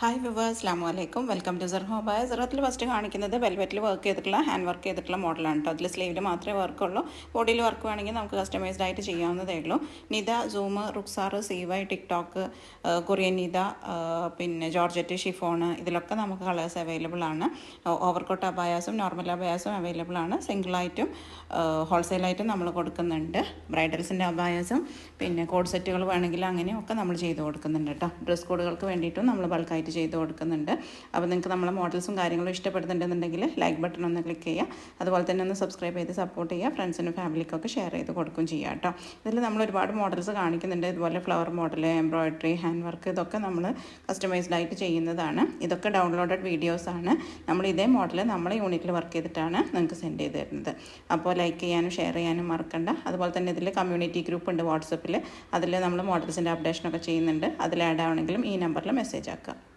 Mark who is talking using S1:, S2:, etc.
S1: Hi viewers അസ്ലാമു അലൈക്കും welcome to സർഹോ ഹോബായ സിറത്തിൽ ഫസ്റ്റ് കാണിക്കുന്നത് വെൽവെറ്റിൽ വർക്ക് ചെയ്തിട്ടുള്ള ഹാൻഡ് വർക്ക് ചെയ്തിട്ടുള്ള മോഡലാണ് കേട്ടോ അതിൽ സ്ലീവിൽ മാത്രമേ വർക്കുള്ളൂ ബോഡിയിൽ വർക്ക് വേണമെങ്കിൽ നമുക്ക് കസ്റ്റമൈസ്ഡ് ആയിട്ട് ചെയ്യാവുന്നതേ ഉള്ളൂ. നിത സൂമ് റുക്സാർ സീവൈ ടിക്ടോക്ക് കൊറിയൻ നിത പിന്നെ ജോർജറ്റ് ഷിഫോണ് ഇതിലൊക്കെ നമുക്ക് കളേഴ്സ് അവൈലബിൾ ആണ്. ഓവർകോട്ട് അബായാസും നോർമൽ അബായാസും അവൈലബിൾ ആണ്. സിംഗിളായിട്ടും ഹോൾസെയിലായിട്ടും നമ്മൾ കൊടുക്കുന്നുണ്ട്. ബ്രൈഡൽസിന്റെ അബായാസും പിന്നെ കോഡ് സെറ്റുകൾ വേണമെങ്കിൽ അങ്ങനെയൊക്കെ നമ്മൾ ചെയ്ത് കൊടുക്കുന്നുണ്ട് കേട്ടോ ഡ്രസ് കോഡുകൾക്ക് വേണ്ടിയിട്ടും നമ്മൾ ബൾക്കായിട്ട് ചെയ്ത് കൊടുക്കുന്നുണ്ട്. അപ്പോൾ നിങ്ങൾക്ക് നമ്മളെ മോഡൽസും കാര്യങ്ങളും ഇഷ്ടപ്പെടുന്നുണ്ടെന്നുണ്ടെങ്കിൽ ലൈക്ക് ബട്ടൺ ഒന്ന് ക്ലിക്ക് ചെയ്യുക. അതുപോലെ തന്നെ ഒന്ന് സബ്സ്ക്രൈബ് ചെയ്ത് സപ്പോർട്ട് ചെയ്യുക. ഫ്രണ്ട്സിനും ഫാമിലിക്കൊക്കെ ഷെയർ ചെയ്ത് കൊടുക്കും ചെയ്യുക കേട്ടോ. ഇതിൽ നമ്മൾ ഒരുപാട് മോഡൽസ് കാണിക്കുന്നുണ്ട്. ഇതുപോലെ flower model embroidery hand work ഇതൊക്കെ നമ്മൾ കസ്റ്റമൈസ്ഡ് ആയിട്ട് ചെയ്യുന്നതാണ്. ഇതൊക്കെ ഡൗൺലോഡഡ് വീഡിയോസാണ് നമ്മൾ ഇതേ മോഡൽ നമ്മളെ യൂണിറ്റിൽ വർക്ക് ചെയ്തിട്ടാണ് നിങ്ങൾക്ക് സെൻഡ് ചെയ്ത് തരുന്നത്. അപ്പോൾ ലൈക്ക് ചെയ്യാനും ഷെയർ ചെയ്യാനും മറക്കണ്ട. അതുപോലെ തന്നെ ഇതിൽ കമ്മ്യൂണിറ്റി ഗ്രൂപ്പ് ഉണ്ട്. വാട്സപ്പിൽ അതിൽ നമ്മൾ മോഡൽസിന്റെ അപ്ഡേഷനൊക്കെ ചെയ്യുന്നുണ്ട്. അതിൽ ആഡ് ആവണമെങ്കിലും ഈ നമ്പറിൽ മെസ്സേജ് ആക്കുക.